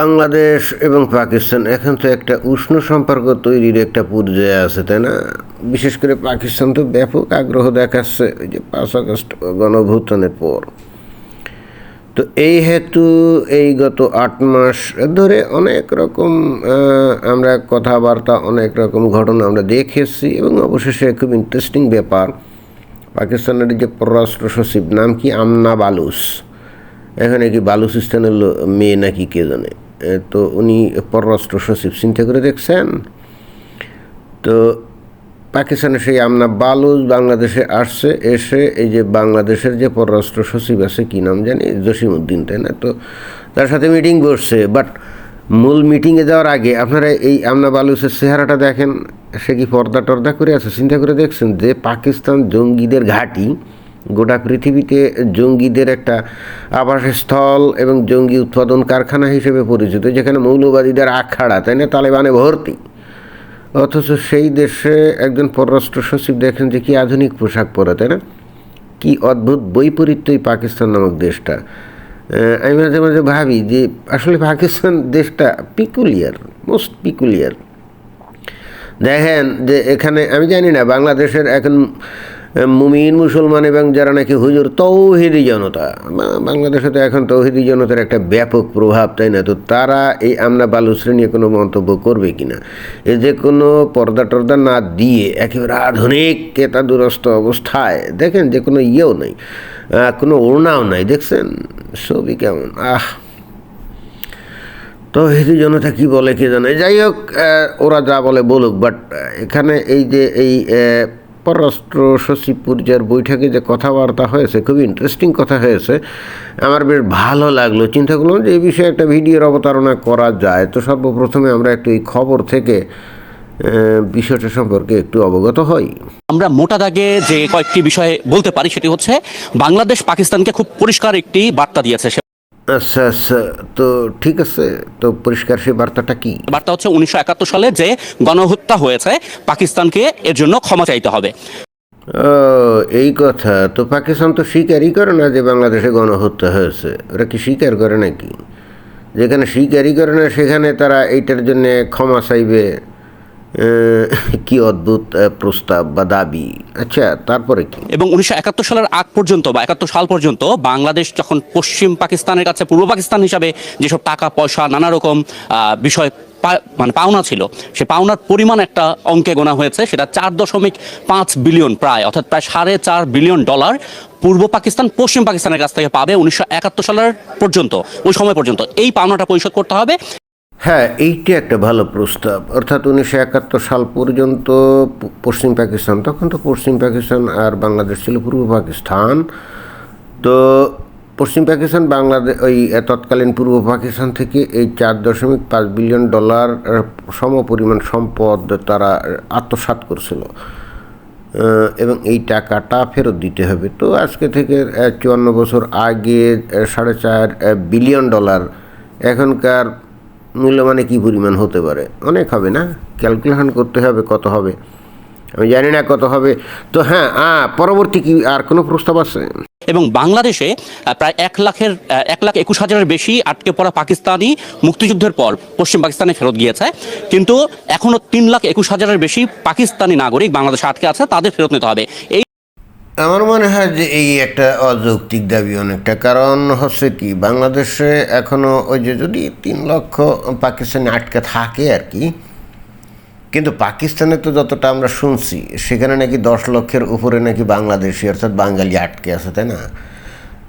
বাংলাদেশ এবং পাকিস্তান, এখন তো একটা উষ্ণ সম্পর্ক তৈরির একটা পর্যায়ে আছে, তাই না? বিশেষ করে পাকিস্তান তো ব্যাপক আগ্রহ দেখাচ্ছে ওই যে পাঁচ আগস্ট গণভূতানের পর। তো এই হেতু এই গত আট মাস ধরে অনেক রকম আমরা কথাবার্তা, অনেক রকম ঘটনা আমরা দেখেছি এবং অবশেষে খুব ইন্টারেস্টিং ব্যাপার, পাকিস্তানের যে পররাষ্ট্র সচিব নাম কি? আমনা বালুস এখানে কি বালুচিস্তানের মেয়ে নাকি কে জানে? তো উনি পররাষ্ট্র সচিব চিন্তা করে দেখছেন। তো পাকিস্তানের সেই আমনা বালুচ বাংলাদেশে আসছে, এসে এই যে বাংলাদেশের যে পররাষ্ট্র সচিব আছে, কী নাম জানি? জসিম উদ্দিন তাই না? তো তার সাথে মিটিং বসছে বাট মূল মিটিংয়ে যাওয়ার আগে আপনারা এই আমনা বালুচের চেহারাটা দেখেন, সে কি পর্দা টর্দা করে আছে? চিন্তা করে দেখছেন যে পাকিস্তান জঙ্গিদের ঘাঁটি গোটা পৃথিবীতে জঙ্গিদের একটা আবাসস্থল এবং জঙ্গি উৎপাদন কারখানা হিসেবে পরিচিত, যেখানে মৌলবাদীদের আখাড়া, তাই না? তালেবানে ভর্তি। অথচ সেই দেশে একজন পররাষ্ট্র সচিব দেখেন যে কি আধুনিক পোশাক পরে, তাই না? কি অদ্ভুত বৈপরীত্য এই পাকিস্তান নামক দেশটা। আমি মাঝে মাঝে ভাবি যে আসলে পাকিস্তান দেশটা পিকুলিয়ার মোস্ট পিকুলিয়ার দেখেন যে এখানে, আমি জানি না, বাংলাদেশের এখন মুমিন মুসলমান এবং যারা নাকি হুজুর, তৌহিদি জনতা। বাংলাদেশে তো এখন তৌহিদি জনতার একটা ব্যাপক প্রভাব, তাই না? তো তারা এই আমরা বালুশ্রী নিয়ে কোনো মন্তব্য করবে কি না এ যে কোনো পর্দা টর্দা না দিয়ে একেবারে আধুনিক কেতা দুরস্ত অবস্থায়, দেখেন যে কোনো ইয়েও নেই কোনো ওড়নাও নাই, দেখছেন? ছবি কেমন? আহ! তো হিন্দু জনতা কি বলে কে জানে? যাই হোক ওরা যা বলে বলুক বাট এখানে এই যে এই পররাষ্ট্র সচিব পর্যায়ের বৈঠকে যে কথাবার্তা হয়েছে খুবই ইন্টারেস্টিং কথা হয়েছে। আমার বেশ ভালো লাগল। চিন্তা করলাম যে এই বিষয়ে একটা ভিডিওর অবতারণা করা যায়। তো সর্বপ্রথমে আমরা একটু এই খবর থেকে বিষয়টা সম্পর্কে একটু অবগত হই। আমরা মোটা দাগে যে কয়েকটি বিষয়ে বলতে পারি, সেটি হচ্ছে বাংলাদেশ পাকিস্তানকে খুব পরিষ্কার একটি বার্তা দিয়েছে। আচ্ছা আচ্ছা তো ঠিক আছে তো পরিষ্কার সেই বার্তাটা কি? বার্তা হচ্ছে উনিশশো একাত্তর সালে যে গণহত্যা হয়েছে পাকিস্তানকে এর জন্য ক্ষমা চাইতে হবে। এই কথা তো পাকিস্তান তো স্বীকারই করে না যে বাংলাদেশে গণহত্যা হয়েছে। ওরা কি স্বীকার করে নাকি? যেখানে স্বীকারই করে না সেখানে তারা এইটার জন্য ক্ষমা চাইবে। কি অদ্ভুত প্রস্তাব বা দাবি। আচ্ছা তারপরে কি? এবং উনিশশো একাত্তর সালের আগ পর্যন্ত বা একাত্তর সাল পর্যন্ত বাংলাদেশ যখন পশ্চিম পাকিস্তানের কাছে, পূর্ব পাকিস্তান হিসাবে যেসব টাকা, পয়সা, নানা রকম বিষয় মানে পাওনা ছিল, সে পাওনার পরিমাণ একটা অঙ্কে গোনা হয়েছে, সেটা চার দশমিক পাঁচ বিলিয়ন প্রায়, অর্থাৎ প্রায় সাড়ে চার বিলিয়ন ডলার পূর্ব পাকিস্তান পশ্চিম পাকিস্তানের কাছ থেকে পাবে উনিশশো একাত্তর সালের পর্যন্ত, ওই সময় পর্যন্ত। এই পাওনাটা পরিশোধ করতে হবে। হ্যাঁ এইটা একটা ভালো প্রস্তাব। অর্থাৎ উনিশশো একাত্তর সাল পর্যন্ত পশ্চিম পাকিস্তান তখন তো পশ্চিম পাকিস্তান আর বাংলাদেশ ছিল পূর্ব পাকিস্তান। তো পশ্চিম পাকিস্তান বাংলাদেশ ওই তৎকালীন পূর্ব পাকিস্তান থেকে এই চার দশমিক পাঁচ বিলিয়ন ডলার আহ, সমপরিমাণ সম্পদ তারা আত্মসাৎ করছিল। এবং এই টাকাটা ফেরত দিতে হবে। তো আজকে থেকে চুয়ান্ন বছর আগে সাড়ে চার বিলিয়ন ডলার এখনকার মূল্যমানে কী পরিমাণ হতে পারে? অনেক হবে না? ক্যালকুলেশন করতে হবে কত হবে? আমি জানি না কত হবে। তো হ্যাঁ পরবর্তী কি আর কোনো প্রস্তাব আছে? এবং বাংলাদেশে প্রায় এক লাখের এক লাখ একুশ হাজারের বেশি আটকে পড়া পাকিস্তানি মুক্তিযুদ্ধের পর পশ্চিম পাকিস্তানে ফেরত গিয়েছে। কিন্তু এখনও তিন লাখ একুশ হাজারের বেশি পাকিস্তানি নাগরিক বাংলাদেশে আটকে আছে, তাদের ফেরত নিতে হবে। এই আমার মনে হয় যে এই একটা অযৌক্তিক দাবি অনেকটা। কারণ হচ্ছে কি, বাংলাদেশে এখনও ওই যে যদি তিন লক্ষ পাকিস্তানে আটকে থাকে আর কি, কিন্তু পাকিস্তানে তো যতটা আমরা শুনছি, সেখানে নাকি দশ লক্ষের উপরে নাকি বাংলাদেশি, অর্থাৎ বাঙালি আটকে আছে, তাই না?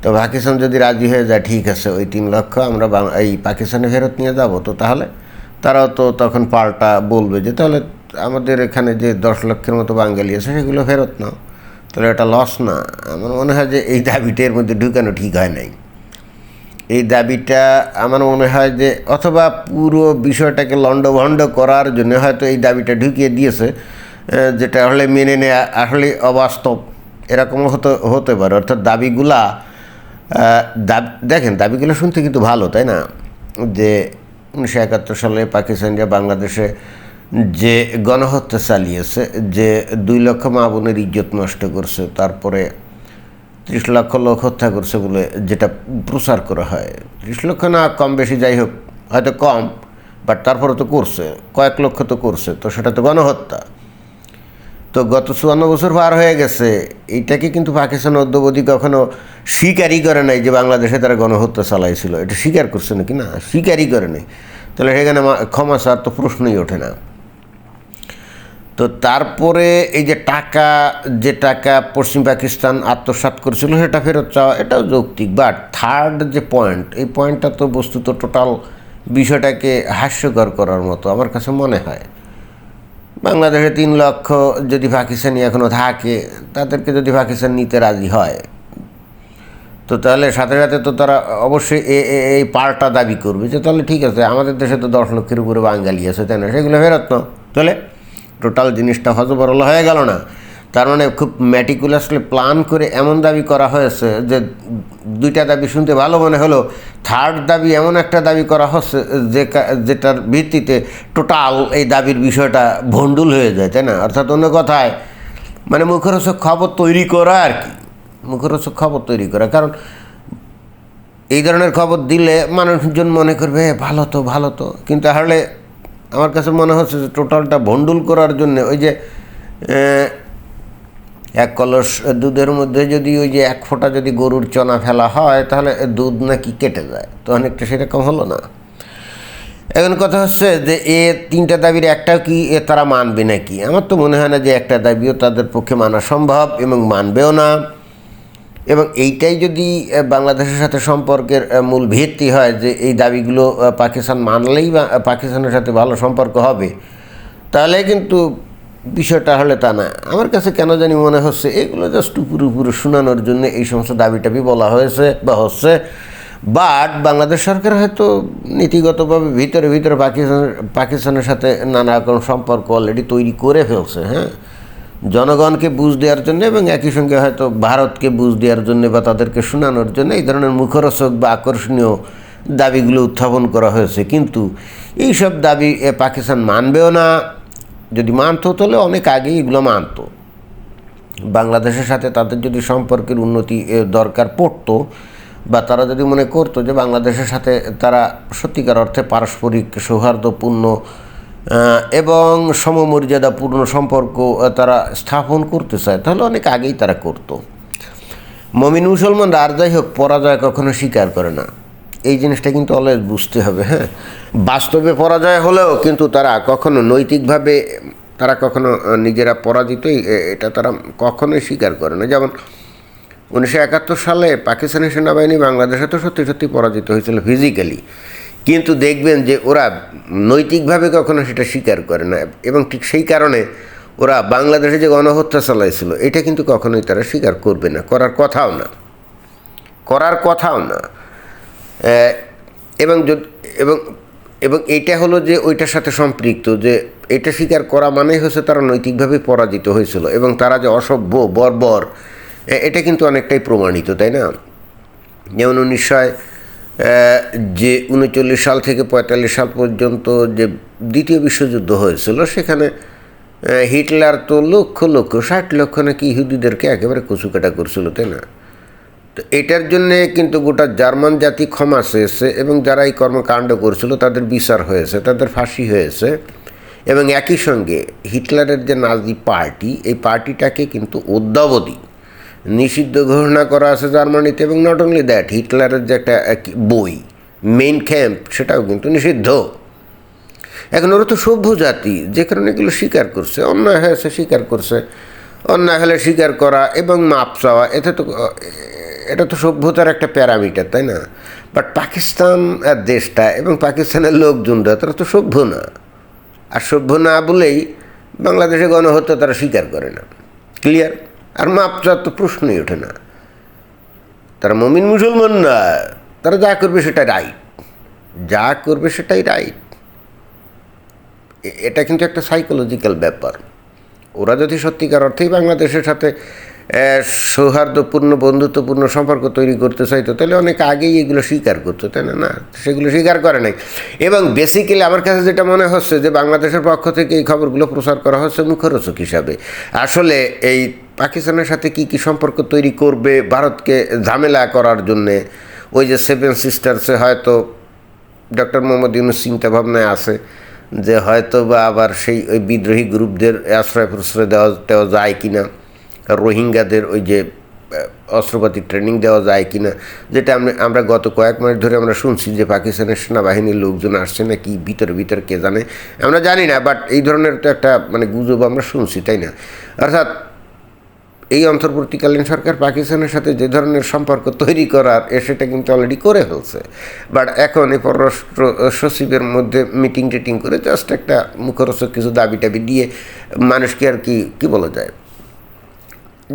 তো পাকিস্তান যদি রাজি হয়ে যায়, ঠিক আছে, ওই তিন লক্ষ আমরা এই পাকিস্তানে ফেরত নিয়ে যাব তো তাহলে? তারাও তো তখন পাল্টা বলবে যে তাহলে আমাদের এখানে যে দশ লক্ষের মতো বাঙালি আছে, সেগুলো ফেরত নাও। তাহলে এটা লস না। আমার মনে হয় যে এই দাবিটা এর মধ্যে ঢুকানো ঠিক হয় নাই। এই দাবিটা আমার মনে হয় যে অথবা পুরো বিষয়টাকে লণ্ডভণ্ড করার জন্য হয়তো এই দাবিটা ঢুকিয়ে দিয়েছে যেটা আসলে মেনে নেওয়া আসলে অবাস্তব এরকমও হতে হতে পারে। অর্থাৎ দাবিগুলা দেখেন দাবিগুলো শুনতে কিন্তু ভালো, তাই না? যে উনিশশো একাত্তর সালে পাকিস্তান যা বাংলাদেশে যে গণহত্যা চালিয়েছে, যে দুই লক্ষ মা বোনের ইজ্জত নষ্ট করছে, তারপরে ত্রিশ লক্ষ লোক হত্যা করছে বলে যেটা প্রচার করা হয়। ত্রিশ লক্ষ না, কম বেশি যাই হোক, হয়তো কম বাট তারপরে তো করছে, কয়েক লক্ষ তো করছে, তো সেটা তো গণহত্যা। তো গত চুয়ান্ন বছর পার হয়ে গেছে এইটাকে কিন্তু পাকিস্তান অদ্যবধি কখনো স্বীকারই করে নাই যে বাংলাদেশে তারা গণহত্যা চালাইছিল? এটা স্বীকার করছে নাকি? না, স্বীকারই করে নাই। তাহলে সেখানে ক্ষমা চার তো প্রশ্নই ওঠে না। তো তারপরে এই যে টাকা যে টাকা পশ্চিম পাকিস্তান আত্মসাৎ করেছিল সেটা ফেরত চাওয়া, এটাও যৌক্তিক। বাট থার্ড যে পয়েন্ট এই পয়েন্টটা তো বস্তুত টোটাল বিষয়টাকে হাস্যকর করার মতো আমার কাছে মনে হয়। বাংলাদেশে তিন লক্ষ যদি পাকিস্তানি এখনও থাকে, তাদেরকে যদি পাকিস্তান নিতে রাজি হয়, তো তাহলে সাথে সাথে তো তারা অবশ্যই এই পাল্টা দাবি করবে যে তাহলে ঠিক আছে, আমাদের দেশে তো দশ লক্ষের উপরে বাঙালি আছে, তাই না? সেগুলো ফেরত নাও। তাহলে টোটাল জিনিসটা হজবরল হয়ে গেল না। তার মানে খুব ম্যাটিকুলাসলি প্ল্যান করে এমন দাবি করা হয়েছে যে দুইটা দাবি শুনতে ভালো মনে হলো থার্ড দাবি এমন একটা দাবি করা হচ্ছে যে যেটার ভিত্তিতে টোটাল এই দাবির বিষয়টা ভণ্ডুল হয়ে যায়, তাই না? অর্থাৎ অন্য কথায় মানে মুখরোচক খবর তৈরি করা আর কি। মুখরোচক খবর তৈরি করা, কারণ এই ধরনের খবর দিলে মানুষজন মনে করবে ভালো তো ভালো তো। কিন্তু আসলে আমার কাছে মনে হচ্ছে যে টোটালটা ভণ্ডুল করার জন্য ওই যে এক কলস দুধের মধ্যে যদি ওই যে এক ফোঁটা যদি গরুর চনা ফেলা হয়, তাহলে দুধ নাকি কেটে যায়। তো অনেকটা সেরকম হলো না। এখন কথা হচ্ছে যে এ তিনটা দাবির একটাও কি এ তারা মানবে নাকি? আমার তো মনে হয় না যে একটা দাবিও তাদের পক্ষে মানা সম্ভব এবং মানবেও না। এবং এইটাই যদি বাংলাদেশের সাথে সম্পর্কের মূল ভিত্তি হয় যে এই দাবিগুলো পাকিস্তান মানলেই বা পাকিস্তানের সাথে ভালো সম্পর্ক হবে, তাহলে কিন্তু বিষয়টা হলে তা না। আমার কাছে কেন জানি মনে হচ্ছে এগুলো জাস্ট উপরে উপরে শোনানোর জন্য এই সমস্ত দাবি টাবি বলা হয়েছে বা হচ্ছে। বাট বাংলাদেশ সরকার হয়তো নীতিগতভাবে ভিতরে ভিতরে পাকিস্তানের পাকিস্তানের সাথে নানা রকম সম্পর্ক অলরেডি তৈরি করে ফেলছে হ্যাঁ? জনগণকে বুঝ দেওয়ার জন্য এবং একই সঙ্গে হয়তো ভারতকে বুঝ দেওয়ার জন্য বা তাদেরকে শোনানোর জন্য এই ধরনের মুখরোচক বা আকর্ষণীয় দাবিগুলো উত্থাপন করা হয়েছে। কিন্তু এই সব দাবি পাকিস্তান মানবেও না। যদি মানত, তাহলে অনেক আগেই এগুলো মানত। বাংলাদেশের সাথে তাদের যদি সম্পর্কের উন্নতি দরকার পড়তো বা তারা যদি মনে করতো যে বাংলাদেশের সাথে তারা সত্যিকার অর্থে পারস্পরিক সৌহার্দ্যপূর্ণ এবং সমমর্যাদাপূর্ণ সম্পর্ক তারা স্থাপন করতে চায়। তাহলে অনেক আগেই তারা করতো। মমিন মুসলমানরা আর যাই হোক, পরাজয় কখনো স্বীকার করে না। এই জিনিসটা কিন্তু অলওয়েজ বুঝতে হবে হ্যাঁ? বাস্তবে পরাজয় হলেও কিন্তু তারা কখনো নৈতিকভাবে, তারা কখনো নিজেরা পরাজিত এটা তারা কখনোই স্বীকার করে না। যেমন উনিশশো একাত্তর সালে পাকিস্তানি সেনাবাহিনী বাংলাদেশে তো সত্যি সত্যি পরাজিত হয়েছিল ফিজিক্যালি কিন্তু দেখবেন যে ওরা নৈতিকভাবে কখনো সেটা স্বীকার করে না। এবং ঠিক সেই কারণে ওরা বাংলাদেশে যে গণহত্যা চালাইছিল, এটা কিন্তু কখনোই তারা স্বীকার করবে না। করার কথাও না। করার কথাও না। এবং এবং এবং এটা হলো যে ওইটার সাথে সম্পৃক্ত যে এটা স্বীকার করা মানেই হচ্ছে তারা নৈতিকভাবে পরাজিত হয়েছিল এবং তারা যে অসভ্য, বর্বর এটা কিন্তু অনেকটাই প্রমাণিত, তাই না? যেমন উনিশশো যে উনচল্লিশ সাল থেকে পঁয়তাল্লিশ সাল পর্যন্ত যে দ্বিতীয় বিশ্বযুদ্ধ হয়েছিল, সেখানে হিটলার তো লক্ষ লক্ষ, ষাট লক্ষ নাকি ইহুদিদেরকে একেবারে কচুকাটা করছিল, তাই না? তো এটার জন্যে কিন্তু গোটা জার্মান জাতি ক্ষমা চেয়েছে এবং যারা এই কর্মকাণ্ড করছিল, তাদের বিচার হয়েছে, তাদের ফাঁসি হয়েছে এবং একই সঙ্গে হিটলারের যে নাজি পার্টি, এই পার্টিটাকে কিন্তু অদ্যাবধি নিষিদ্ধ ঘোষণা করা আছে জার্মানিতে এবং নট অনলি দ্যাট হিটলারের যে একটা, এক বই মেইন ক্যাম্প সেটাও কিন্তু নিষিদ্ধ। এখন ওরা তো সভ্য জাতি, যে কারণে এগুলো স্বীকার করছে। অন্যায় হয়েছে স্বীকার করছে। অন্যায় হলে স্বীকার করা এবং মাপ চাওয়া, এতে তো এটা তো সভ্যতার একটা প্যারামিটার, তাই না? বাট পাকিস্তান আর দেশটা এবং পাকিস্তানের লোকজনরা তারা তো সভ্য না। আর সভ্য না বলেই বাংলাদেশে গণহত্যা তারা স্বীকার করে না। ক্লিয়ার আর মাপ চাওয়ার তো প্রশ্নই ওঠে না। তারা মমিন মুসলমান না, তারা যা করবে সেটা রাইট যা করবে সেটাই রাইট এটা কিন্তু একটা সাইকোলজিক্যাল ব্যাপার। ওরা যদি সত্যিকার অর্থেই বাংলাদেশের সাথে সৌহার্দ্যপূর্ণ, বন্ধুত্বপূর্ণ সম্পর্ক তৈরি করতে চাইতো, তাহলে অনেক আগেই এগুলো স্বীকার করতো, তাই না? না, সেগুলো স্বীকার করে নাই। এবং বেসিক্যালি আমার কাছে যেটা মনে হচ্ছে যে বাংলাদেশের পক্ষ থেকে এই খবরগুলো প্রচার করা হচ্ছে মুখরোচক হিসাবে। আসলে এই পাকিস্তানের সাথে কি কি সম্পর্ক তৈরি করবে ভারতকে ঝামেলা করার জন্যে? ওই যে সেভেন সিস্টার্সে হয়তো ডক্টর মোহাম্মদ ইউনুস চিন্তা ভাবনায় আছে যে হয়তো বা আবার সেই ওই বিদ্রোহী গ্রুপদের আশ্রয় প্রশ্রয় দেওয়া দেওয়া যায় কি না রোহিঙ্গাদের ওই যে অস্ত্রপাতি ট্রেনিং দেওয়া যায় কি না যেটা আমরা আমরা গত কয়েক মাস ধরে আমরা শুনছি যে পাকিস্তানের সেনাবাহিনীর লোকজন আসছে না কি ভিতরে ভিতরে কে জানে? আমরা জানি না বাট এই ধরনের তো একটা মানে গুজব আমরা শুনছি, তাই না? অর্থাৎ এই অন্তর্বর্তীকালীন সরকার পাকিস্তানের সাথে যে ধরনের সম্পর্ক তৈরি করার এ সেটা কিন্তু অলরেডি করে ফেলছে। বাট এখন এই পররাষ্ট্র সচিবের মধ্যে মিটিং টিটিং করে জাস্ট একটা মুখরোচক কিছু দাবি টাবি দিয়ে মানুষকে আর কি কি বলা যায়?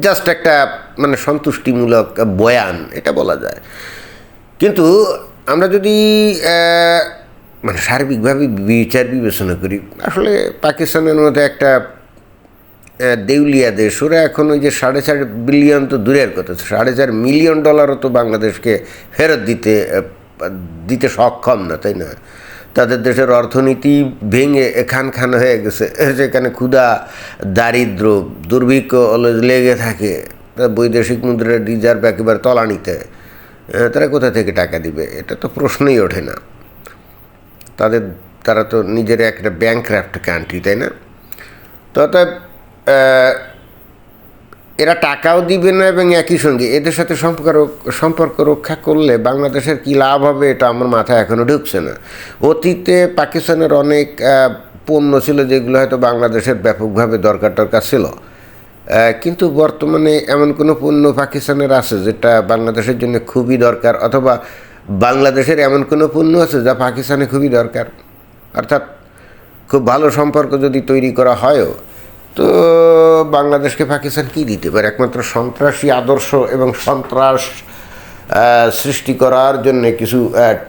জাস্ট একটা মানে সন্তুষ্টিমূলক বয়ান, এটা বলা যায়। কিন্তু আমরা যদি মানে সার্বিকভাবে বিচার বিবেচনা করি, আসলে পাকিস্তানের মধ্যে একটা আহ, দেউলিয়া দেশ ওরা এখন ওই যে সাড়ে চার বিলিয়ন তো দূরের কথা সাড়ে চার মিলিয়ন ডলারও তো বাংলাদেশকে ফেরত দিতে দিতে সক্ষম না তাই না? তাদের দেশের অর্থনীতি ভেঙে খান খান হয়ে গেছে সেখানে ক্ষুধা দারিদ্র দুর্ভিক্ষ লেগে থাকে বৈদেশিক মুদ্রার রিজার্ভ একেবারে তলানিতে তারা কোথা থেকে টাকা দিবে? এটা তো প্রশ্নই ওঠে না। তাদের তারা তো নিজের একটা ব্যাংক কান্ট্রি তাই না? তো অতএব আহ, এরা টাকাও দিবে না এবং একই সঙ্গে এদের সাথে সম্পর্ক সম্পর্ক রক্ষা করলে বাংলাদেশের কী লাভ হবে এটা আমার মাথায় এখনও ঢুকছে না। অতীতে পাকিস্তানের অনেক পণ্য ছিল যেগুলো হয়তো বাংলাদেশের ব্যাপকভাবে দরকার টরকার ছিল। কিন্তু বর্তমানে এমন কোনো পণ্য পাকিস্তানের আছে যেটা বাংলাদেশের জন্য খুবই দরকার অথবা বাংলাদেশের এমন কোনো পণ্য আছে যা পাকিস্তানে খুবই দরকার? অর্থাৎ খুব ভালো সম্পর্ক যদি তৈরি করা হয়ও তো বাংলাদেশকে পাকিস্তান কী দিতে পারে? একমাত্র সন্ত্রাসী আদর্শ এবং সন্ত্রাস সৃষ্টি করার জন্য কিছু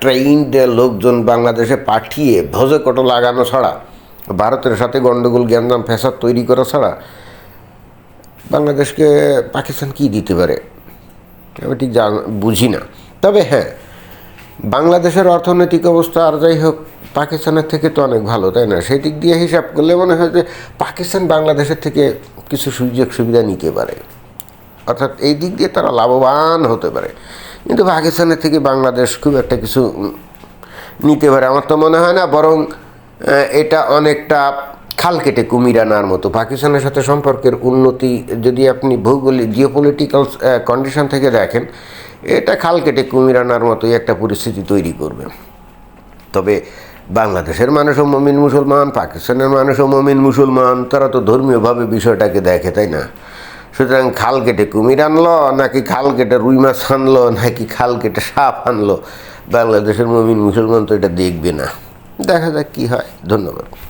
ট্রেইনড লোকজন বাংলাদেশে পাঠিয়ে ভোজে কটো লাগানো ছাড়া, ভারতের সাথে গণ্ডগোল জ্ঞানদাম ফ্যাসাদ তৈরি করা ছাড়া বাংলাদেশকে পাকিস্তান কী দিতে পারে? আমি ঠিক জান, বুঝি না। তবে হ্যাঁ বাংলাদেশের অর্থনৈতিক অবস্থা আর যাই হোক পাকিস্তানের থেকে তো অনেক ভালো, তাই না? সেই দিক দিয়ে হিসাব করলে মনে হয় যে পাকিস্তান বাংলাদেশের থেকে কিছু সুযোগ সুবিধা নিতে পারে। অর্থাৎ এই দিক দিয়ে তারা লাভবান হতে পারে। কিন্তু পাকিস্তানের থেকে বাংলাদেশ খুব একটা কিছু নিতে পারে, আমার তো মনে হয় না, বরং এটা অনেকটা খাল কেটে কুমির আনার মতো। পাকিস্তানের সাথে সম্পর্কের উন্নতি, যদি আপনি ভৌগোলিক জিওপলিটিক্যাল কন্ডিশন থেকে দেখেন, এটা খাল কেটে কুমির আনার মতোই একটা পরিস্থিতি তৈরি করবে। তবে বাংলাদেশের মানুষও মমিন মুসলমান, পাকিস্তানের মানুষও মমিন মুসলমান, তারা তো ধর্মীয়ভাবে বিষয়টাকে দেখে, তাই না? সুতরাং খাল কেটে কুমির আনলো, নাকি খাল কেটে রুই মাছ আনলো, নাকি খাল কেটে সাপ আনলো? বাংলাদেশের মমিন মুসলমান তো এটা দেখবে না। দেখা যাক কী হয়। ধন্যবাদ।